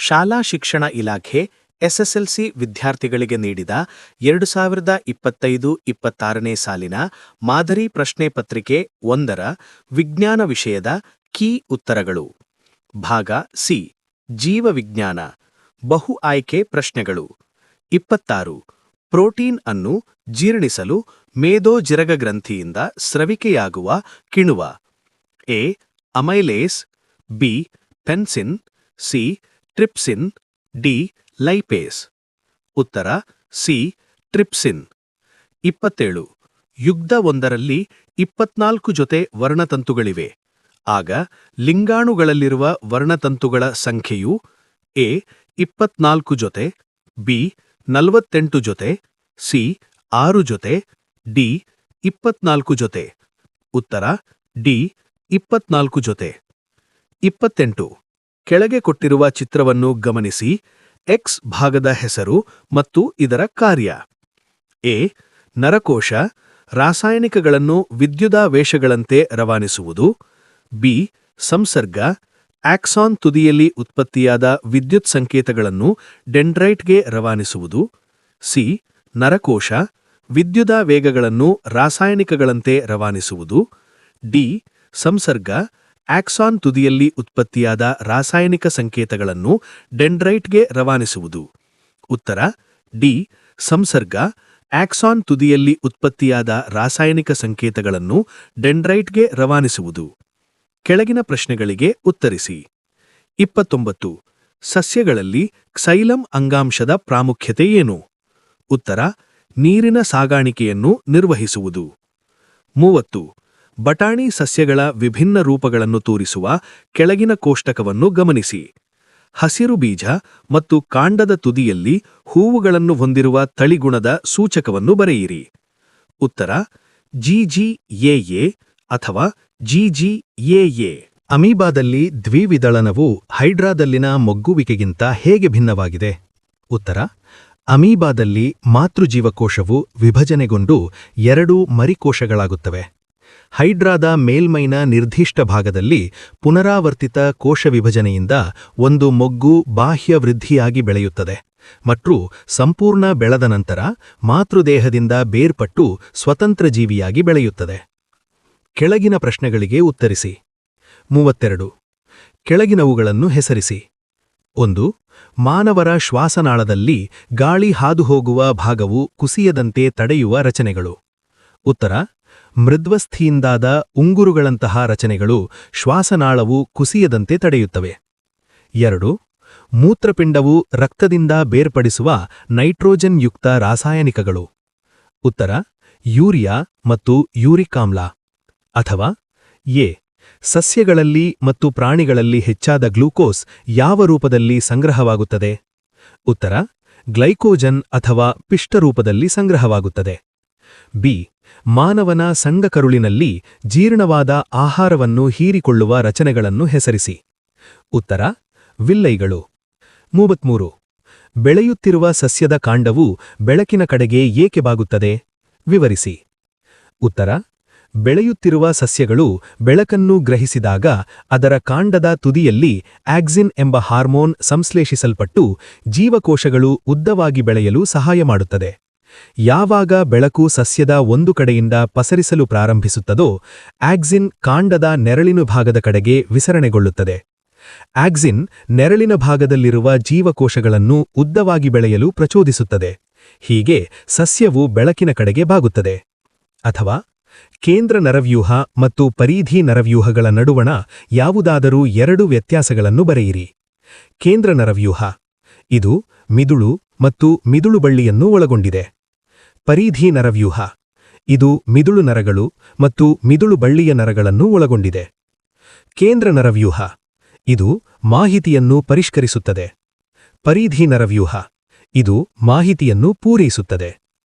ಶಾಲಾ ಶಿಕ್ಷಣ ಇಲಾಖೆ ಎಸ್ಎಸ್ಎಲ್ಸಿ ವಿದ್ಯಾರ್ಥಿಗಳಿಗೆ ನೀಡಿದ ಎರಡು ಸಾವಿರದ ಇಪ್ಪತ್ತೈದು ಇಪ್ಪತ್ತಾರನೇ ಸಾಲಿನ ಮಾದರಿ ಪ್ರಶ್ನೆ ಪತ್ರಿಕೆ ಒಂದರ ವಿಜ್ಞಾನ ವಿಷಯದ ಕೀ ಉತ್ತರಗಳು. ಭಾಗ ಸಿ. ಜೀವವಿಜ್ಞಾನ ಬಹು ಆಯ್ಕೆ ಪ್ರಶ್ನೆಗಳು. ಇಪ್ಪತ್ತಾರು. ಪ್ರೋಟೀನ್ ಅನ್ನು ಜೀರ್ಣಿಸಲು ಮೇದೋಜಿರಗ ಗ್ರಂಥಿಯಿಂದ ಸ್ರವಿಕೆಯಾಗುವ ಕಿಣುವ. A. Amylase, B. Pepsin, C. Trypsin, D, lipase. ಉತ್ತರ, ಸಿ, ಟ್ರಿಪ್ಸಿನ್. ಇಪ್ಪತ್ತೇಳು ಯುಗ್ಧ ಒಂದರಲ್ಲಿ ಇಪ್ಪತ್ನಾಲ್ಕು ಜೊತೆ ವರ್ಣತಂತುಗಳಿವೆ. ಆಗ, ಲಿಂಗಾಣುಗಳಲ್ಲಿರುವ ವರ್ಣತಂತುಗಳ ಸಂಖ್ಯೆಯು ಎ, ಇಪ್ಪತ್ನಾಲ್ಕು ಜೊತೆ, ಬಿ, ನಲವತ್ತೆಂಟು ಜೊತೆ, ಸಿ, ಆರು ಜೊತೆ, ಡಿ, ಇಪ್ಪತ್ನಾಲ್ಕು ಜೊತೆ. ಉತ್ತರ, ಡಿ, ಇಪ್ಪತ್ನಾಲ್ಕು ಜೊತೆ. ಇಪ್ಪತ್ತೆಂಟು ಕೆಳಗೆ ಕೊಟ್ಟಿರುವ ಚಿತ್ರವನ್ನು ಗಮನಿಸಿ ಎಕ್ಸ್ ಭಾಗದ ಹೆಸರು ಮತ್ತು ಇದರ ಕಾರ್ಯ. ಎ. ನರಕೋಶ, ರಾಸಾಯನಿಕಗಳನ್ನು ವಿದ್ಯುದಾವೇಶಗಳಂತೆ ರವಾನಿಸುವುದು. ಬಿ. ಸಂಸರ್ಗ, ಆಕ್ಸಾನ್ ತುದಿಯಲ್ಲಿ ಉತ್ಪತ್ತಿಯಾದ ವಿದ್ಯುತ್ ಸಂಕೇತಗಳನ್ನು ಡೆಂಡ್ರೈಟ್ಗೆ ರವಾನಿಸುವುದು. ಸಿ. ನರಕೋಶ, ವಿದ್ಯುದಾವೇಗಗಳನ್ನು ರಾಸಾಯನಿಕಗಳಂತೆ ರವಾನಿಸುವುದು. ಡಿ. ಸಂಸರ್ಗ ಆಕ್ಸಾನ್ ತುದಿಯಲ್ಲಿ ಉತ್ಪತ್ತಿಯಾದ ರಾಸಾಯನಿಕ ಸಂಕೇತಗಳನ್ನು ಡೆಂಡ್ರೈಟ್ಗೆ ರವಾನಿಸುವುದು. ಉತ್ತರ, ಡಿ, ಸಂಸರ್ಗ, ಆಕ್ಸಾನ್ ತುದಿಯಲ್ಲಿ ಉತ್ಪತ್ತಿಯಾದ ರಾಸಾಯನಿಕ ಸಂಕೇತಗಳನ್ನು ಡೆಂಡ್ರೈಟ್ಗೆ ರವಾನಿಸುವುದು. ಕೆಳಗಿನ ಪ್ರಶ್ನೆಗಳಿಗೆ ಉತ್ತರಿಸಿ. ಇಪ್ಪತ್ತೊಂಬತ್ತು, ಸಸ್ಯಗಳಲ್ಲಿ ಕ್ಸೈಲಂ ಅಂಗಾಂಶದ ಪ್ರಾಮುಖ್ಯತೆ ಏನು? ಉತ್ತರ, ನೀರಿನ ಸಾಗಾಣಿಕೆಯನ್ನು ನಿರ್ವಹಿಸುವುದು. ಮೂವತ್ತು ಬಟಾಣಿ ಸಸ್ಯಗಳ ವಿಭಿನ್ನ ರೂಪಗಳನ್ನು ತೋರಿಸುವ ಕೆಳಗಿನ ಕೋಷ್ಟಕವನ್ನು ಗಮನಿಸಿ. ಹಸಿರು ಬೀಜ ಮತ್ತು ಕಾಂಡದ ತುದಿಯಲ್ಲಿ ಹೂವುಗಳನ್ನು ಹೊಂದಿರುವ ತಳಿಗುಣದ ಸೂಚಕವನ್ನು ಬರೆಯಿರಿ. ಉತ್ತರ ಜಿಜಿಎಎ ಅಥವಾ ಜಿಜಿಎಎ ಅಮೀಬಾದಲ್ಲಿ ದ್ವಿವಿದಳನವು ಹೈಡ್ರಾದಲ್ಲಿನ ಮೊಗ್ಗುವಿಕೆಗಿಂತ ಹೇಗೆ ಭಿನ್ನವಾಗಿದೆ? ಉತ್ತರ, ಅಮೀಬಾದಲ್ಲಿ ಮಾತೃಜೀವಕೋಶವು ವಿಭಜನೆಗೊಂಡು ಎರಡು ಮರಿಕೋಶಗಳಾಗುತ್ತವೆ. ಹೈಡ್ರಾದ ಮೇಲ್ಮೈನ ನಿರ್ದಿಷ್ಟ ಭಾಗದಲ್ಲಿ ಪುನರಾವರ್ತಿತ ಕೋಶ ವಿಭಜನೆಯಿಂದ ಒಂದು ಮೊಗ್ಗು ಬಾಹ್ಯ ವೃದ್ಧಿಯಾಗಿ ಬೆಳೆಯುತ್ತದೆ. ಮತ್ತು ಸಂಪೂರ್ಣ ಬೆಳೆದ ನಂತರ ಮಾತೃದೇಹದಿಂದ ಬೇರ್ಪಟ್ಟು ಸ್ವತಂತ್ರ ಜೀವಿಯಾಗಿ ಬೆಳೆಯುತ್ತದೆ. ಕೆಳಗಿನ ಪ್ರಶ್ನೆಗಳಿಗೆ ಉತ್ತರಿಸಿ. ಮೂವತ್ತೆರಡು. ಕೆಳಗಿನವುಗಳನ್ನು ಹೆಸರಿಸಿ. ಒಂದು. ಮಾನವರ ಶ್ವಾಸನಾಳದಲ್ಲಿ ಗಾಳಿ ಹಾದುಹೋಗುವ ಭಾಗವು ಕುಸಿಯದಂತೆ ತಡೆಯುವ ರಚನೆಗಳು. ಉತ್ತರ. ಮೃದ್ವಸ್ಥಿಯಿಂದಾದ ಉಂಗುರುಗಳಂತಹ ರಚನೆಗಳು ಶ್ವಾಸನಾಳವು ಕುಸಿಯದಂತೆ ತಡೆಯುತ್ತವೆ. ಎರಡು, ಮೂತ್ರಪಿಂಡವು ರಕ್ತದಿಂದ ಬೇರ್ಪಡಿಸುವ ನೈಟ್ರೋಜನ್ ಯುಕ್ತ ರಾಸಾಯನಿಕಗಳು. ಉತ್ತರ, ಯೂರಿಯಾ ಮತ್ತು ಯೂರಿಕಾಮ್ಲ. ಅಥವಾ, ಎ, ಸಸ್ಯಗಳಲ್ಲಿ ಮತ್ತು ಪ್ರಾಣಿಗಳಲ್ಲಿ ಹೆಚ್ಚಾದ ಗ್ಲೂಕೋಸ್ ಯಾವ ರೂಪದಲ್ಲಿ ಸಂಗ್ರಹವಾಗುತ್ತದೆ? ಉತ್ತರ, ಗ್ಲೈಕೋಜನ್ ಅಥವಾ ಪಿಷ್ಟರೂಪದಲ್ಲಿ ಸಂಗ್ರಹವಾಗುತ್ತದೆ. ಬಿ ಮಾನವನ ಸಂಗಕರುಳಿನಲ್ಲಿ ಜೀರ್ಣವಾದ ಆಹಾರವನ್ನು ಹೀರಿಕೊಳ್ಳುವ ರಚನೆಗಳನ್ನು ಹೆಸರಿಸಿ. ಉತ್ತರ, ವಿಲ್ಲೈಗಳು. ಮೂವತ್ಮೂರು. ಬೆಳೆಯುತ್ತಿರುವ ಸಸ್ಯದ ಕಾಂಡವು ಬೆಳಕಿನ ಕಡೆಗೆ ಏಕೆ ಬಾಗುತ್ತದೆ? ವಿವರಿಸಿ. ಉತ್ತರ, ಬೆಳೆಯುತ್ತಿರುವ ಸಸ್ಯಗಳು ಬೆಳಕನ್ನು ಗ್ರಹಿಸಿದಾಗ ಅದರ ಕಾಂಡದ ತುದಿಯಲ್ಲಿ ಆಕ್ಸಿನ್ ಎಂಬ ಹಾರ್ಮೋನ್ ಸಂಶ್ಲೇಷಿಸಲ್ಪಟ್ಟು ಜೀವಕೋಶಗಳು ಉದ್ದವಾಗಿ ಬೆಳೆಯಲು ಸಹಾಯ ಮಾಡುತ್ತದೆ. ಯಾವಾಗ ಬೆಳಕು ಸಸ್ಯದ ಒಂದು ಕಡೆಯಿಂದ ಪಸರಿಸಲು ಪ್ರಾರಂಭಿಸುತ್ತದೋ, ಆಕ್ಸಿನ್ ಕಾಂಡದ ನೆರಳಿನ ಭಾಗದ ಕಡೆಗೆ ವಿಸರಣೆಗೊಳ್ಳುತ್ತದೆ. ಆಕ್ಸಿನ್ ನೆರಳಿನ ಭಾಗದಲ್ಲಿರುವ ಜೀವಕೋಶಗಳನ್ನು ಉದ್ದವಾಗಿ ಬೆಳೆಯಲು ಪ್ರಚೋದಿಸುತ್ತದೆ. ಹೀಗೆ ಸಸ್ಯವು ಬೆಳಕಿನ ಕಡೆಗೆ ಬಾಗುತ್ತದೆ. ಅಥವಾ ಕೇಂದ್ರ ನರವ್ಯೂಹ ಮತ್ತು ಪರೀಧಿ ನರವ್ಯೂಹಗಳ ನಡುವಣ ಯಾವುದಾದರೂ ಎರಡು ವ್ಯತ್ಯಾಸಗಳನ್ನು ಬರೆಯಿರಿ. ಕೇಂದ್ರ ನರವ್ಯೂಹ. ಇದು ಮಿದುಳು ಮತ್ತು ಮಿದುಳು ಬಳ್ಳಿಯನ್ನು ಒಳಗೊಂಡಿದೆ. ಪರಿಧಿ ನರವ್ಯೂಹ. ಇದು ಮಿದುಳು ನರಗಳು ಮತ್ತು ಮಿದುಳು ಬಳ್ಳಿಯ ನರಗಳನ್ನು ಒಳಗೊಂಡಿದೆ. ಕೇಂದ್ರ ನರವ್ಯೂಹ. ಇದು ಮಾಹಿತಿಯನ್ನು ಪರಿಷ್ಕರಿಸುತ್ತದೆ. ಪರಿಧಿ ನರವ್ಯೂಹ. ಇದು ಮಾಹಿತಿಯನ್ನು ಪೂರೈಸುತ್ತದೆ.